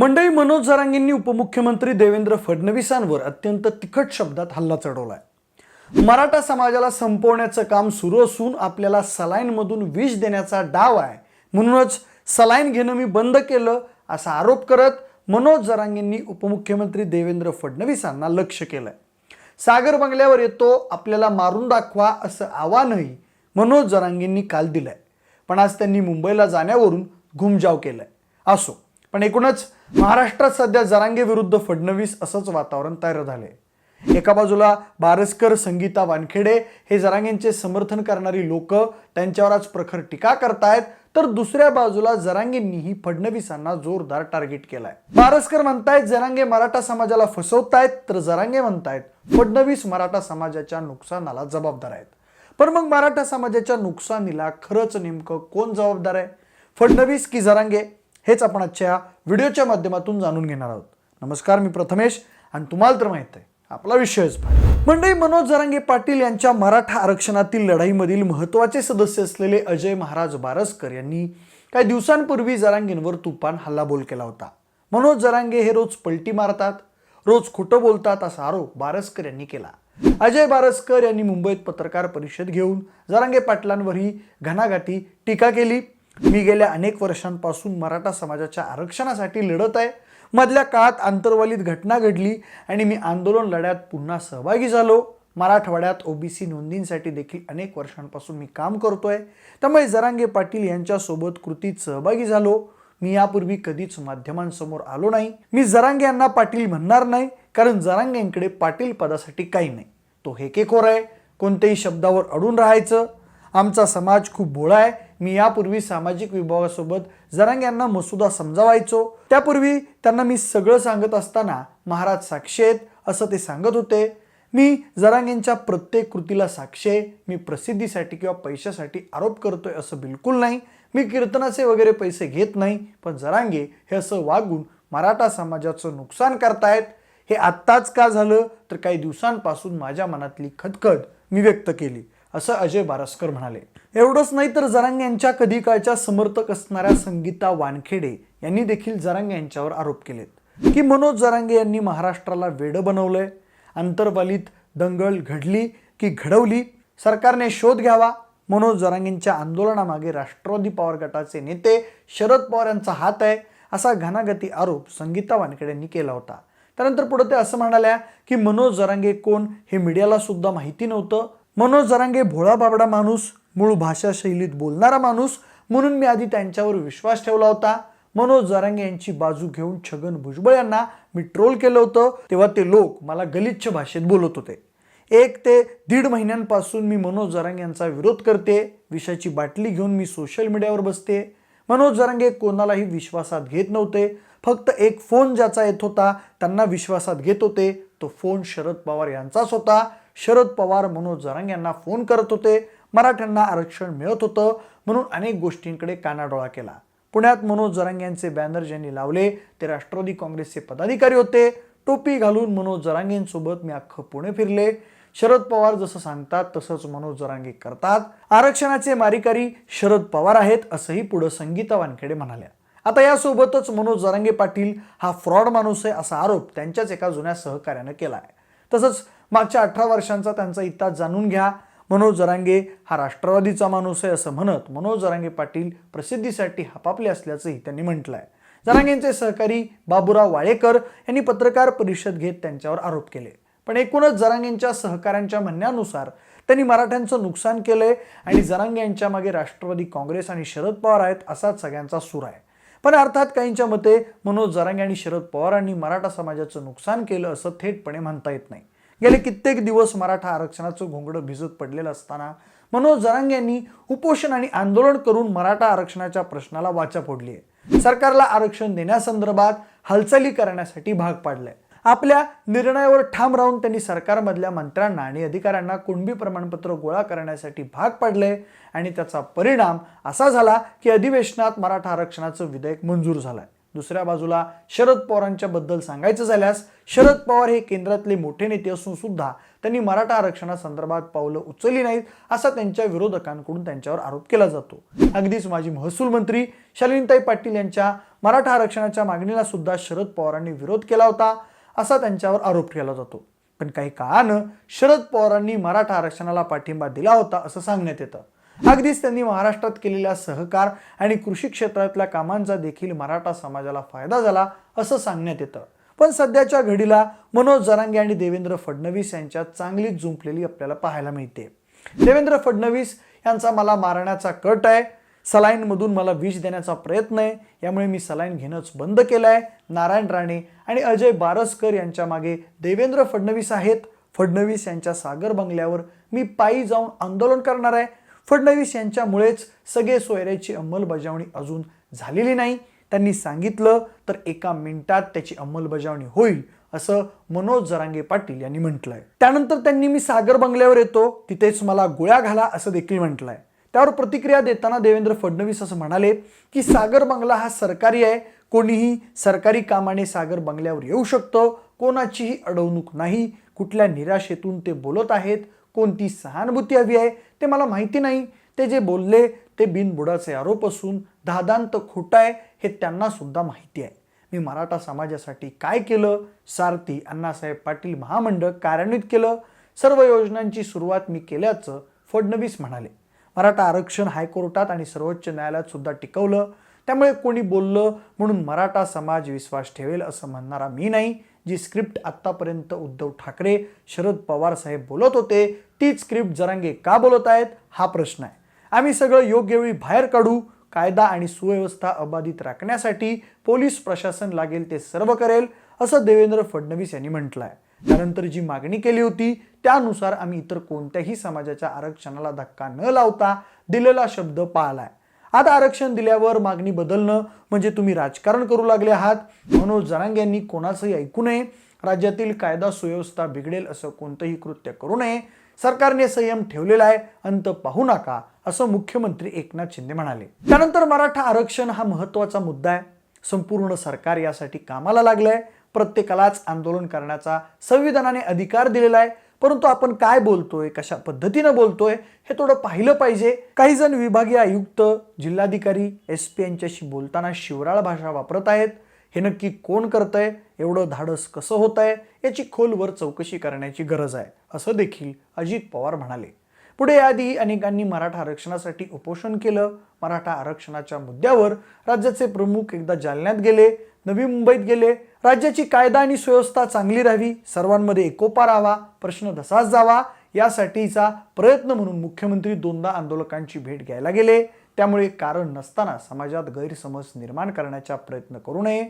मंडळी मनोज जरांगेंनी उपमुख्यमंत्री देवेंद्र फडणवीसांवर अत्यंत तिखट शब्दात हल्ला चढवलाय. मराठा समाजाला संपवण्याचं काम सुरू असून आपल्याला सलाईनमधून विष देण्याचा डाव आहे. म्हणूनच सलाईन घेणं मी बंद केलं असा आरोप करत मनोज जरांगेंनी उपमुख्यमंत्री देवेंद्र फडणवीसांना लक्ष केलंय. सागर बंगल्यावर येतो आपल्याला मारून दाखवा असं आव्हानही मनोज जरांगेंनी काल दिलंय. पण आज त्यांनी मुंबईला जाण्यावरून घुमजाव केलाय. असो. पण एकूणच महाराष्ट्रात सध्या जरांगे विरुद्ध फडणवीस असंच वातावरण तयार झालंय. एका बाजूला बारसकर संगीता वानखेडे हे जरांगेंचे समर्थन करणारी लोक त्यांच्यावर आज प्रखर टीका करतायत तर दुसऱ्या बाजूला जरांगेंनीही फडणवीसांना जोरदार टार्गेट केलाय. बारसकर म्हणतायत जरांगे मराठा समाजाला फसवतायत तर जरांगे म्हणतायत फडणवीस मराठा समाजाच्या नुकसानाला जबाबदार आहेत. पण मग मराठा समाजाच्या नुकसानीला खरंच नेमकं कोण जबाबदार आहे? फडणवीस की जरांगे? हेच आपण आजच्या व्हिडिओच्या माध्यमातून जाणून घेणार आहोत. नमस्कार मी प्रथमेश आणि तुम्हाला तर माहीत आहे आपला विषयच मंडळी मनोज जरांगे पाटील यांच्या मराठा आरक्षणातील लढाईमधील महत्त्वाचे सदस्य असलेले अजय महाराज बारसकर यांनी काही दिवसांपूर्वी जरांगेंवर तुफान हल्लाबोल केला होता. मनोज जरांगे हे रोज पलटी मारतात रोज खोटं बोलतात असा आरोप बारसकर यांनी केला. अजय बारसकर यांनी मुंबईत पत्रकार परिषद घेऊन जरांगे पाटलांवरही घणाघाटी टीका केली. मी गेल्या अनेक वर्षांपासून मराठा समाजाच्या आरक्षणासाठी लढत आहे. मधल्या काळात आंतरवालीत घटना घडली आणि मी आंदोलन लढ्यात पुन्हा सहभागी झालो. मराठवाड्यात ओबीसी नोंदींसाठी देखील अनेक वर्षांपासून मी काम करतोय. त्यामुळे जरांगे पाटील यांच्यासोबत कृतीत सहभागी झालो. मी यापूर्वी कधीच माध्यमांसमोर आलो नाही. मी जरांगे यांना पाटील म्हणणार नाही कारण जरांगेंकडे पाटील पदासाठी काही नाही. तो हेकेखोर आहे. कोणत्याही शब्दावर अडून राहायचं. आमचा समाज खूप भोळा आहे. मी यापूर्वी सामाजिक विभागासोबत जरांग यांना मसुदा समजावायचो. त्यापूर्वी त्यांना मी सगळं सांगत असताना महाराज साक्षी आहेत असं ते सांगत होते. मी जरांगेंच्या प्रत्येक कृतीला साक्षी आहे. मी प्रसिद्धीसाठी किंवा पैशासाठी आरोप करतोय असं बिलकुल नाही. मी कीर्तनाचे वगैरे पैसे घेत नाही पण जरांगे हे असं वागून मराठा समाजाचं नुकसान करतायत. हे आत्ताच का झालं? तर काही दिवसांपासून माझ्या मनातली खदखद मी व्यक्त केली. असं अजय बारसकर म्हणाले. एवढंच नाही तर जरांग यांच्या कधी काळच्या समर्थक असणाऱ्या संगीता वानखेडे यांनी देखील जरांग यांच्यावर आरोप केलेत. की मनोज जरांगे यांनी महाराष्ट्राला वेडं बनवलंय. आंतरवालीत दंगल घडली की घडवली. सरकारने शोध घ्यावा. मनोज जरांगेंच्या आंदोलनामागे राष्ट्रवादी पवार गटाचे नेते शरद पवार यांचा हात आहे असा घनागती आरोप संगीता वानखेडे यांनी केला होता. त्यानंतर पुढे ते असं म्हणाल्या की मनोज जरांगे कोण हे मीडियाला सुद्धा माहिती नव्हतं. मनोज जरांगे भोळा बाबडा माणूस मूळ भाषा शैलीत बोलणारा माणूस म्हणून मी आधी त्यांच्यावर विश्वास ठेवला होता. मनोज जरांगे यांची बाजू घेऊन छगन भुजबळ यांना मी ट्रोल केलं होतं. तेव्हा ते लोक मला गलिच्छ भाषेत बोलत होते. एक ते दीड महिन्यांपासून मी मनोज जरांगे यांचा विरोध करते. विषयाची बाटली घेऊन मी सोशल मीडियावर बसते. मनोज जरांगे कोणालाही विश्वासात घेत नव्हते. फक्त एक फोन ज्याचा येत होता त्यांना विश्वासात घेत होते. तो फोन शरद पवार यांचाच होता. शरद पवार मनोज जरांगे यांना फोन करत होते. मराठ्यांना आरक्षण मिळत होतं म्हणून अनेक गोष्टींकडे कानाडोळा केला. पुण्यात मनोज जरांगे यांचे बॅनर ज्यांनी लावले ते राष्ट्रवादी काँग्रेसचे पदाधिकारी होते. टोपी घालून मनोज जरांगेंसोबत मी अख्खं पुणे फिरले. शरद पवार जसं सांगतात तसंच मनोज जरांगे करतात. आरक्षणाचे मारीकारी शरद पवार आहेत असंही पुढं संगीता वानखेडे म्हणाल्या. आता यासोबतच मनोज जरांगे पाटील हा फ्रॉड माणूस आहे असा आरोप त्यांच्याच एका जुन्या सहकार्यानं केला आहे तसंच मागच्या अठरा वर्षांचा त्यांचा इतिहास जाणून घ्या. मनोज जरांगे हा राष्ट्रवादीचा माणूस आहे असं म्हणत मनोज जरांगे पाटील प्रसिद्धीसाठी हपापले असल्याचंही त्यांनी म्हटलं आहे जरांगेंचे सहकारी बाबूराव वाळेकर यांनी पत्रकार परिषद घेत त्यांच्यावर आरोप केले. पण एकूणच जरांगेंच्या सहकाऱ्यांच्या म्हणण्यानुसार त्यांनी मराठ्यांचं नुकसान केलंय आणि जरांगे यांच्या मागे राष्ट्रवादी काँग्रेस आणि शरद पवार आहेत असाच सगळ्यांचा सूर आहे. पण अर्थात काहींच्या मते मनोज जरांगे आणि शरद पवारांनी मराठा समाजाचं नुकसान केलं असं थेटपणे म्हणता येत नाही. गेले कित्येक दिवस मराठा आरक्षणाचं घोंगडं भिजत पडलेलं असताना मनोज जरांग यांनी उपोषण आणि आंदोलन करून मराठा आरक्षणाच्या प्रश्नाला वाचा फोडली आहे सरकारला आरक्षण देण्यासंदर्भात हालचाली करण्यासाठी भाग पाडलाय. आपल्या निर्णयावर ठाम राहून त्यांनी सरकारमधल्या मंत्र्यांना आणि अधिकाऱ्यांना कुणबी प्रमाणपत्र गोळा करण्यासाठी भाग पाडले आणि त्याचा परिणाम असा झाला की अधिवेशनात मराठा आरक्षणाचं विधेयक मंजूर झालंय. दुसऱ्या बाजूला शरद पवारांच्या बद्दल सांगायचं झाल्यास शरद पवार हे केंद्रातले मोठे नेते असून सुद्धा त्यांनी मराठा आरक्षणासंदर्भात पावलं उचलली नाहीत असा त्यांच्या विरोधकांकडून त्यांच्यावर आरोप केला जातो. अगदीच माजी महसूल मंत्री शालिनीताई पाटील यांच्या मराठा आरक्षणाच्या मागणीला सुद्धा शरद पवारांनी विरोध केला होता असा त्यांच्यावर आरोप केला जातो. पण काही काळानं शरद पवारांनी मराठा आरक्षणाला पाठिंबा दिला होता असं सांगण्यात येतं. अगदीच त्यांनी महाराष्ट्रात केलेल्या सहकार आणि कृषी क्षेत्रातल्या कामांचा देखील मराठा समाजाला फायदा झाला असं सांगण्यात येतं. पण सध्याच्या घडीला मनोज जरांगे आणि देवेंद्र फडणवीस यांच्यात चांगलीच जुंपलेली आपल्याला पाहायला मिळते. देवेंद्र फडणवीस यांचा मला मारण्याचा कट आहे. सलाईनमधून मला विष देण्याचा प्रयत्न आहे. यामुळे मी सलाईन घेणंच बंद केलं आहे नारायण राणे आणि अजय बारसकर यांच्या मागे देवेंद्र फडणवीस आहेत. फडणवीस यांच्या सागर बंगल्यावर मी पायी जाऊन आंदोलन करणार आहे. फडणवीस यांच्यामुळेच सगळे सोयऱ्याची अंमलबजावणी अजून झालेली नाही. त्यांनी सांगितलं तर एका मिनिटात त्याची अंमलबजावणी होईल असं मनोज जरांगे पाटील यांनी म्हटलंय. त्यानंतर त्यांनी मी सागर बंगल्यावर येतो तिथेच मला गोळ्या घाला असं देखील म्हटलंय. त्यावर प्रतिक्रिया देताना देवेंद्र फडणवीस असं म्हणाले की सागर बंगला हा सरकारी आहे कोणीही सरकारी कामाने सागर बंगल्यावर येऊ शकतं कोणाचीही अडवणूक नाही कुठल्या निराशेतून ते बोलत आहेत कोणती सहानुभूती हवी आहे ते मला माहिती नाही. ते जे बोलले ते बिनबुडाचे आरोप असून दादांत खोटं आहे हे त्यांना सुद्धा माहिती आहे. मी मराठा समाजासाठी काय केलं? सारथी अण्णासाहेब पाटील महामंडळ कार्यान्वित केलं? सर्व योजनांची सुरुवात मी केल्याचं फडणवीस म्हणाले. मराठा आरक्षण हायकोर्टात आणि सर्वोच्च न्यायालयात सुद्धा टिकवलं. त्यामुळे कोणी बोललं म्हणून मराठा समाज विश्वास ठेवेल असं म्हणणारा मी नाही. जी स्क्रिप्ट आत्तापर्यंत उद्धव ठाकरे शरद पवार साहेब बोलत होते तीच स्क्रिप्ट जरांगे का बोलत आहेत हा प्रश्न आहे. आम्ही सगळं योग्य वेळी बाहेर काढू कायदा आणि सुव्यवस्था अबाधित राखण्यासाठी पोलीस प्रशासन लागेल ते सर्व करेल असं देवेंद्र फडणवीस यांनी म्हटलं आहे त्यानंतर जी मागणी केली होती त्यानुसार आम्ही इतर कोणत्याही समाजाच्या आरक्षणाला धक्का न लावता दिलेला शब्द पाळलाय. आता आरक्षण दिल्यावर मागणी बदलणं म्हणजे तुम्ही राजकारण करू लागले आहात. मनोज जरांग यांनी कोणाचंही ऐकू नये. राज्यातील कायदा सुव्यवस्था बिघडेल असं कोणतंही कृत्य करू नये. सरकारने संयम ठेवलेला आहे. अंत पाहू नका असं मुख्यमंत्री एकनाथ शिंदे म्हणाले. त्यानंतर मराठा आरक्षण हा महत्त्वाचा मुद्दा आहे. संपूर्ण सरकार यासाठी कामाला लागलंय. प्रत्येकालाच आंदोलन करण्याचा संविधानाने अधिकार दिलेला आहे. परंतु आपण काय बोलतोय कशा पद्धतीनं बोलतोय हे थोडं पाहिलं पाहिजे. काही जण विभागीय आयुक्त जिल्हाधिकारी एस पी यांच्याशी बोलताना शिवराळ भाषा वापरत आहेत. हे नक्की कोण करतंय एवढं धाडस कसं होत आहे याची खोलवर चौकशी करण्याची गरज आहे असं देखील अजित पवार म्हणाले. पुढे याआधी अनेकांनी मराठा आरक्षणासाठी उपोषण केलं. मराठा आरक्षणाच्या मुद्द्यावर राज्याचे प्रमुख एकदा जालन्यात गेले नवी मुंबईत गेले. राज्याची कायदा आणि सुव्यवस्था चांगली राहावी सर्वांमध्ये एकोपा राहावा प्रश्न धसाच जावा यासाठीचा प्रयत्न म्हणून मुख्यमंत्री दोनदा आंदोलकांची भेट घ्यायला गेले. त्यामुळे कारण नसताना समाजात गैरसमज निर्माण करण्याचा प्रयत्न करू नये.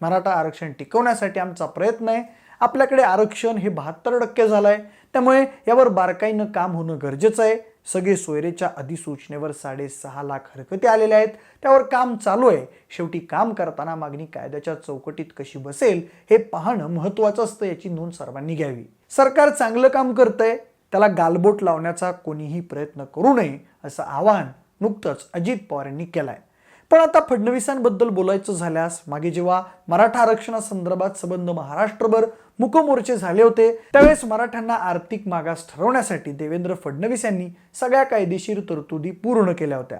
मराठा आरक्षण टिकवण्यासाठी आमचा प्रयत्न आहे. आपल्याकडे आरक्षण हे बहात्तर टक्के झालं आहे त्यामुळे यावर बारकाईनं काम होणं गरजेचं आहे. सगळे सोयरेच्या अधिसूचनेवर साडेसहा लाख हरकती आलेल्या आहेत. त्यावर काम चालू आहे. शेवटी काम करताना मागणी कायद्याच्या चौकटीत कशी बसेल हे पाहणं महत्त्वाचं असतं याची नोंद सर्वांनी घ्यावी. सरकार चांगलं काम करतंय. त्याला गालबोट लावण्याचा कोणीही प्रयत्न करू नये असं आवाहन नुकतंच अजित पवार यांनी केलंय. पण आता फडणवीसांबद्दल बोलायचं झाल्यास मागे जेव्हा मराठा आरक्षणासंदर्भात संबंध महाराष्ट्रभर मुकमोर्चे झाले होते त्यावेळेस मराठ्यांना आर्थिक मागास ठरवण्यासाठी देवेंद्र फडणवीस यांनी सगळ्या कायदेशीर तरतुदी पूर्ण केल्या होत्या.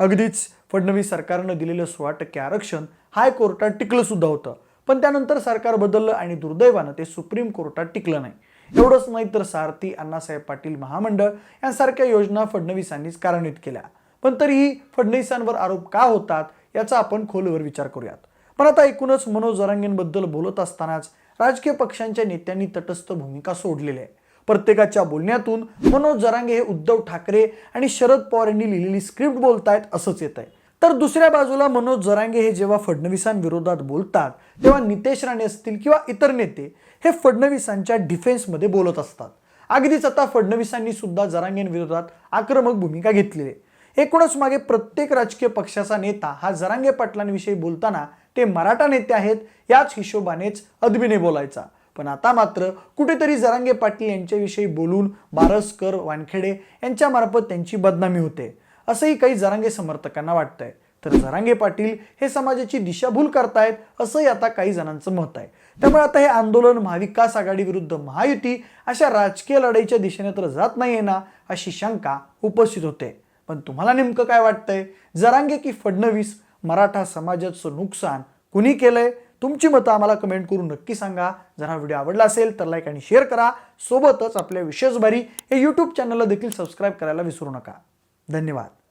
अगदीच फडणवीस सरकारनं दिलेलं सोळा टक्के आरक्षण हायकोर्टात टिकलं सुद्धा होतं. पण त्यानंतर सरकार बदललं आणि दुर्दैवानं ते सुप्रीम कोर्टात टिकलं नाही. एवढंच नाही तर सारथी अण्णासाहेब पाटील महामंडळ यांसारख्या योजना फडणवीसांनीच कार्यान्वित केल्या. पण तरीही फडणवीसांवर आरोप का होतात याचा आपण खोलवर विचार करूयात. पण आता एकूणच मनोज जरांगेंबद्दल बोलत असतानाच राजकीय पक्षांच्या नेत्यांनी तटस्थ भूमिका सोडलेली आहे. प्रत्येकाच्या बोलण्यातून मनोज जरांगे हे उद्धव ठाकरे आणि शरद पवार यांनी लिहिलेली स्क्रिप्ट बोलतायत असंच येत आहे. तर दुसऱ्या बाजूला मनोज जरांगे हे जेव्हा फडणवीसांविरोधात बोलतात तेव्हा नितेश राणे असतील किंवा इतर नेते हे फडणवीसांच्या डिफेन्समध्ये बोलत असतात. अगदीच आता फडणवीसांनी सुद्धा जरांगेंविरोधात आक्रमक भूमिका घेतलेली आहे. एकूणच मागे प्रत्येक राजकीय पक्षाचा नेता हा जरांगे पाटलांविषयी बोलताना ते मराठा नेते आहेत याच हिशोबानेच अदबीने बोलायचा. पण आता मात्र कुठेतरी जरांगे पाटील यांच्याविषयी बोलून बारसकर वानखेडे यांच्यामार्फत त्यांची बदनामी होते असंही काही जरांगे समर्थकांना वाटतंय. तर जरांगे पाटील हे समाजाची दिशाभूल करतायत असंही आता काही जणांचं मत आहे. त्यामुळे आता हे आंदोलन महाविकास आघाडी विरुद्ध महायुती अशा राजकीय लढाईच्या दिशेने तर जात नाहीये ना अशी शंका उपस्थित होते. पण तुम्हाला नेमकं काय वाटतंय? जरांगे की फडणवीस मराठा समाजाचं नुकसान कुणी केलंय? तुमची मतं आम्हाला कमेंट करून नक्की सांगा. जर हा व्हिडिओ आवडला असेल तर लाईक आणि शेअर करा. सोबतच आपल्या विशेष भारी हे यूट्यूब चॅनलला देखील सबस्क्राईब करायला विसरू नका. धन्यवाद.